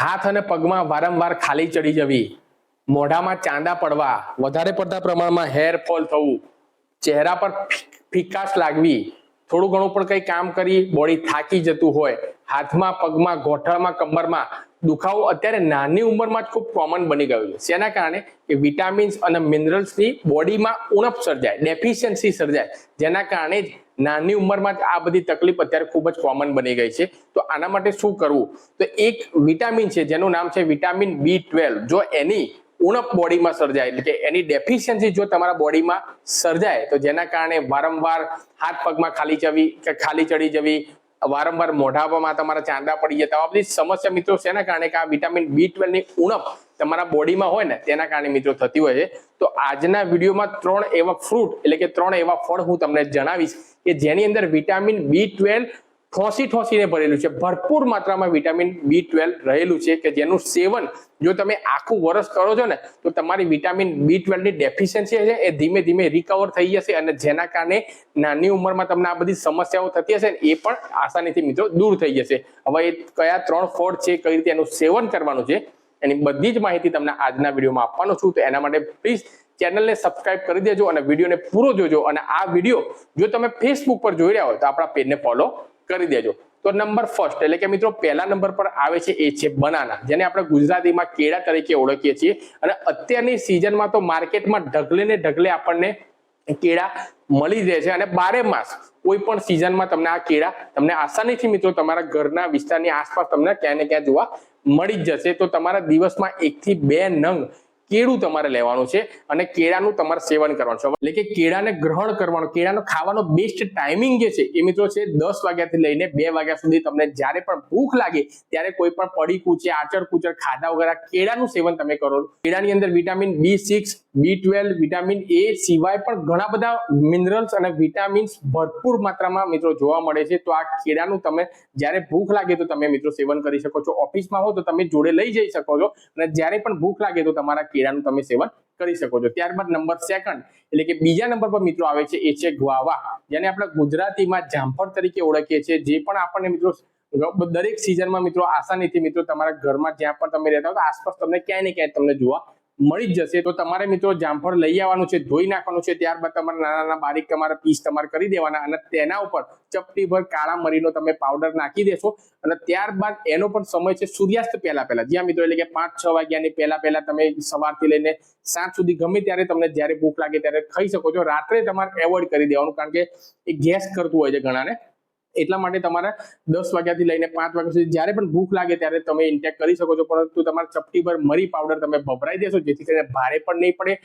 હાથ અને પગમાં વારંવાર ખાલી ચડી જવી. મોઢામાં ચાંદા પડવા, વધારે પડતા પ્રમાણમાં હેર ફોલ થવું, ચહેરા પર ફી- ફિકાશ લાગવી, થોડું ઘણું પણ કંઈ કામ કરી બોડી થાકી જતું હોય, હાથમાં, પગમાં ગોઠણમાં કમરમાં, દુખાવો અત્યારે નાની ઉંમરમાં જ ખૂબ કોમન બની ગયું છે. જેના કારણે? કે વિટામિન્સ અને મિનરલ્સની બોડીમાં ઉણપ સર્જાય ડેફિશિયન્સી સર્જાય. જેના કારણે જ નાની ઉંમરમાં આ બધી તકલીફ અત્યારે ખૂબ જ કોમન બની ગઈ છે. તો આના માટે શું કરવું? તો એક વિટામિન છે, જેનું નામ છે વિટામિન બી ટ્વેલ્વ જો એની ઉણપ બોડીમાં સર્જાય, એટલે કે એની ડેફિશિયન્સી જો તમારા બોડીમાં સર્જાય, તો જેના કારણે વારંવાર હાથ પગમાં ખાલી જવી કે ખાલી ચડી જવી વારંવાર મોઢામાં તમારા ચાંદા પડી જતા આ બધી સમસ્યા મિત્રો શેના કારણે કે આ વિટામિન બી ની ઉણપ તમારા બોડીમાં હોય ને, તેના કારણે મિત્રો થતી હોય છે. તો આજના વિડીયોમાં ત્રણ એવા ફ્રૂટ એટલે કે ત્રણ એવા ફળ હું તમને જણાવીશ કે જેની અંદર વિટામિન બી ટ્વેલ્વ ઠોસી ઠોસીને ભરેલું છે. ભરપૂર માત્રામાં વિટામિન બી ટ્વેલ્વ રહેલું છે કે જેનું સેવન જો તમે આખું વર્ષ કરો છો ને, તો તમારી વિટામિન બી ટ્વેલ્વની ડેફિશિયન્સી છે એ ધીમે ધીમે રિકવર થઈ જશે અને જેના કારણે નાની ઉંમરમાં તમને આ બધી સમસ્યાઓ થતી હશે એ પણ આસાનીથી મિત્રો દૂર થઈ જશે. હવે એ કયા ત્રણ ફળ છે, કઈ રીતે એનું સેવન કરવાનું છે, એની બધી જ માહિતી તમને આજના વિડીયોમાં આપવાનો છું. તો એના માટે પ્લીઝ ચેનલને સબસ્ક્રાઇબ કરી દેજો અને વિડીયોને પૂરો જોજો. અને આ વીડિયો જો તમે ફેસબુક પર જોઈ રહ્યા હોય, તો આપણા પેજને ફોલો કરી દેજો. તો નંબર ફર્સ્ટ એટલે કે મિત્રો પહેલા નંબર પર આવે છે એ છે બનાના જેને આપણે ગુજરાતીમાં કેળા તરીકે ઓળખીએ છીએ. અને અત્યારની સિઝનમાં તો માર્કેટમાં ઢગલે ને ઢગલે આપણને કેળા મળી રહે છે. અને બારે માસ કોઈ પણ સિઝનમાં તમને આ કેળા તમને આસાનીથી મિત્રો તમારા ઘરના વિસ્તારની આસપાસ તમને ક્યાંય ને ક્યાં જોવા મળી જ જશે. તો તમારા દિવસમાં એક થી બે નંગ કેળું તમારે લેવાનું છે અને કેળાનું તમારે સેવન કરવાનું છે. એટલે કે કેળાને ગ્રહણ કરવાનું, કેળાનો ખાવાનો બેસ્ટ ટાઈમિંગ જે છે એ મિત્રો છે દસ વાગ્યાથી લઈને બે વાગ્યા સુધી તમને જ્યારે પણ ભૂખ લાગે ત્યારે કોઈ પણ પડી કૂચે આચર કુચર ખાધા વગર કેળાનું સેવન તમે કરો. કેળાની અંદર vitamin B six B twelve vitamin A સિવાય પણ ઘણા બધા મિનરલ્સ અને વિટામિન્સ ભરપૂર માત્રામાં મિત્રો જોવા મળે છે. તો આ કેળાનું તમે જ્યારે ભૂખ લાગે તો તમે મિત્રો સેવન કરી શકો છો. ઓફિસમાં હો તો તમે જોડે લઈ જઈ શકો છો અને જ્યારે પણ ભૂખ લાગે તો તમારા કેળાનું તમે સેવન કરી શકો છો. ત્યારબાદ નંબર સેકન્ડ એટલે કે બીજા નંબર પર મિત્રો આવે છે એ છે ગ્વાવા જેને આપણે ગુજરાતીમાં જામફળ તરીકે ઓળખીએ છીએ. જે પણ આપણને મિત્રો દરેક સિઝનમાં મિત્રો આસાનીથી મિત્રો તમારા ઘરમાં જ્યાં પણ તમે રહેતા હો આસપાસ તમને ક્યાંય ને ક્યાંય તમને જોવા મળી જ જશે. તો તમારે મિત્રો જામફળ લઈ આવવાનું છે, ધોઈ નાખવાનું છે, ત્યારબાદ તમારે નાના નાના બારીક તમારા પીસ તમારે કરી દેવાના અને તેના ઉપર ચપટીભર કાળા મરીનો તમે પાવડર નાખી દેશો અને ત્યારબાદ એનો પણ સમય છે સૂર્યાસ્ત પહેલા પહેલા જ્યાં મિત્રો એટલે કે પાંચ છ વાગ્યાની પહેલા પહેલા તમે સવારથી લઈને સાંજ સુધી ગમે ત્યારે તમને જ્યારે ભૂખ લાગે ત્યારે ખાઈ શકો છો. રાત્રે તમારે એવોઇડ કરી દેવાનું કારણ કે એ ગેસ કરતું હોય છે ઘણાને. એટલા માટે તમારે દસ વાગ્યાથી લઈને પાંચ વાગ્યા સુધી જ્યારે પણ ભૂખ લાગે ત્યારે તમે ઇન્ટેક કરી શકો છો. પરંતુ તમારા ચપટી પર મરી પાવડર તમે ભભરાઈ દેશો, જેથી કરીને ભારે પણ નહીં પડે.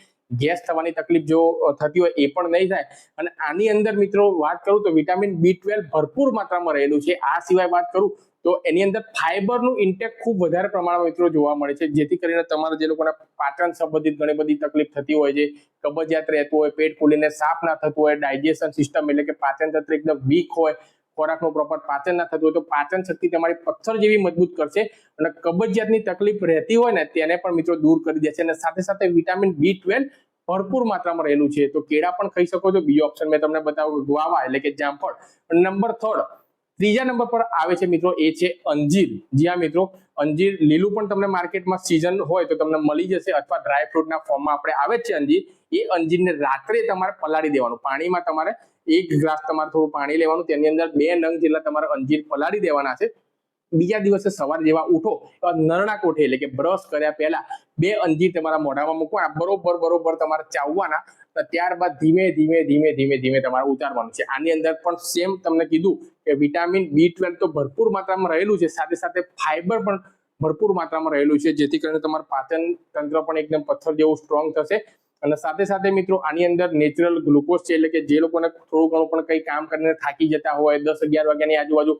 ગેસ થવાની તકલીફ જો થતી હોય એ પણ નહીં થાય. અને આની અંદર મિત્રો વાત કરું તો વિટામિન બી ટ્વેલ્વ ભરપૂર માત્રામાં રહેલું છે. આ સિવાય વાત કરું તો એની અંદર ફાઈબરનું ઇન્ટેક ખૂબ વધારે પ્રમાણમાં મિત્રો જોવા મળે છે. જેથી કરીને તમારા જે લોકોના પાચન સંબંધિત ઘણી બધી તકલીફ થતી હોય છે, કબજિયાત રહેતું હોય, પેટ ફૂલીને સાફ ના થતું હોય, ડાયજેશન સિસ્ટમ એટલે કે પાચન તંત્ર એકદમ વીક હોય ખોરાકનું પ્રોપર પાચન ના થતું હોય તો પાચન શક્તિ તમારી પથ્થર જેવી મજબૂત કરશે અને કબજિયાતની તકલીફ રહેતી હોય ને તેને પણ મિત્રો દૂર કરી દેશે અને સાથે સાથે વિટામિન બી ટ્વેલ્વ ભરપૂર માત્રામાં રહેલું છે. તો કેળા પણ ખાઈ શકો છો. બીજો ઓપ્શન મેં તમને બતાવ્યું ગુઆવા એટલે કે જામફળ. નંબર થર્ડ ત્રીજા નંબર પર આવે છે મિત્રો એ છે અંજીર. જ્યાં મિત્રો, અંજીર લીલું પણ તમને માર્કેટમાં સિઝન હોય તો તમને મળી જશે અથવા ડ્રાય ફ્રૂટના ફોર્મમાં આપણે આવે છે અંજીર. એ અંજીરને રાત્રે તમારે પલાળી દેવાનું. પાણીમાં તમારે એક ગ્લાસ તમારે થોડું પાણી લેવાનું, તેની અંદર બે નંગ જેટલા તમારે અંજીર પલાળી દેવાના છે. બીજા દિવસે સવાર જેવા ઉઠો નરણા કોઠે એટલે કે બ્રશ કર્યા પહેલા બે અંજીર તમારા મોઢામાં મૂકવાના, બરોબર બરોબર તમારે ચાવવાના ત્યારબાદ ધીમે ધીમે ધીમે ધીમે ધીમે તમારે ઉતારવાનું છે. આની અંદર પણ સેમ તમને કીધું કે વિટામિન બી ટ્વેલ્વ તો ભરપૂર માત્રામાં રહેલું છે, સાથે સાથે ફાઈબર પણ ભરપૂર માત્રામાં રહેલું છે, જેથી કરીને તમારું પાચન તંત્ર પણ એકદમ પથ્થર જેવું સ્ટ્રોંગ થશે. અને સાથે સાથે મિત્રો, આની અંદર નેચરલ ગ્લુકોઝ છે, એટલે કે જે લોકોને થોડું ઘણું પણ કંઈ કામ કરીને થાકી જતા હોય, દસ અગિયાર વાગ્યાની આજુબાજુ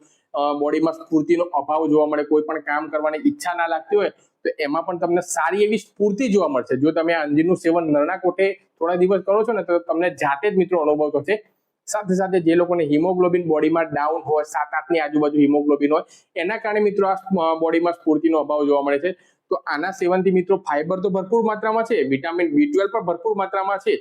બોડીમાં સ્ફૂર્તિનો અભાવ જોવા મળે, કોઈ પણ કામ કરવાની ઈચ્છા ના લાગતી હોય, તો એમાં પણ તમને સારી એવી સ્ફૂર્તિ જોવા મળશે. જો તમે અંજીરનું સેવન નરણા કોઠે થોડા દિવસ કરો છો ને, તો તમને જાતે જ મિત્રો અનુભવ થશે સાથે સાથે જે લોકોને હિમોગ્લોબિન બોડીમાં ડાઉન હોય, સાત, આઠની આજુબાજુ હિમોગ્લોબિન હોય, એના કારણે મિત્રો આ બોડીમાં સ્ફૂર્તિનો અભાવ જોવા મળે છે. તો આના સેવનથી મિત્રો ફાઈબર તો ભરપૂર માત્રામાં છે, વિટામિન બી ટ્વેલ્વ પણ ભરપૂર માત્રામાં છે.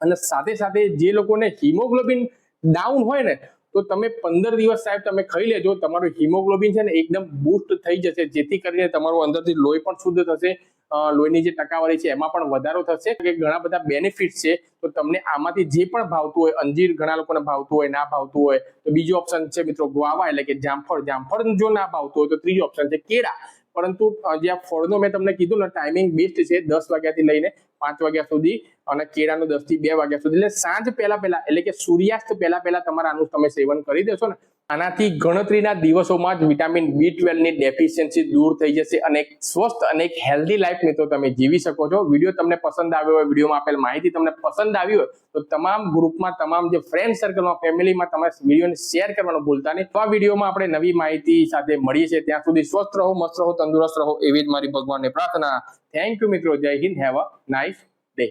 અને સાથે સાથે જે લોકોને હિમોગ્લોબિન ડાઉન હોય ને, તો તમે પંદર દિવસ સાહેબ તમે ખાઈ લેજો, તમારું હિમોગ્લોબિન છે ને એકદમ બૂસ્ટ થઈ જશે, જેથી કરીને તમારું અંદરથી લોહી પણ શુદ્ધ થશે લોહીની જે ટકાવારી છે, એમાં પણ વધારો થશે. કે ઘણા બધા બેનિફિટ છે, તો તમને આમાંથી જે પણ ભાવતું હોય, અંજીર ઘણા લોકોને ભાવતું હોય, ના ભાવતું હોય, તો બીજો ઓપ્શન છે મિત્રો ગ્વાવા એટલે કે જામફળ. જામફળ જો ના ભાવતું હોય, તો ત્રીજો ઓપ્શન છે કેળા. પરંતુ જે આ ફળનો મેં તમને કીધું ને ટાઈમિંગ બેસ્ટ છે, દસ વાગ્યાથી લઈને પાંચ વાગ્યા સુધી. અને કેળાનું દસથી બે વાગ્યા સુધી. એટલે સાંજ પહેલા પહેલા, એટલે કે સૂર્યાસ્ત પહેલા પહેલા તમારે આનું તમે સેવન કરી દેશો ને આનાથી ગણતરીના દિવસોમાં જ વિટામિન બી ટ્વેલ્વની ડેફિશિયન્સી દૂર થઈ જશે અને એક સ્વસ્થ અને એક હેલ્ધી લાઈફ મિત્રો તમે જીવી શકો છો. વીડિયો તમને પસંદ આવ્યો હોય, વિડીયોમાં આપેલ માહિતી તમને પસંદ આવી હોય, તો તમામ ગ્રુપમાં, તમામ જે ફ્રેન્ડ સર્કલમાં ફેમિલીમાં તમે વિડીયોને શેર કરવાનું ભૂલતા નહીં. તો આ વિડીયોમાં આપણે નવી માહિતી સાથે મળીએ છીએ. ત્યાં સુધી સ્વસ્થ રહો, મસ્ત રહો, તંદુરસ્ત રહો, એવી જ મારી ભગવાનની પ્રાર્થના. થેન્ક યુ મિત્રો. જય Hind. Have a nice day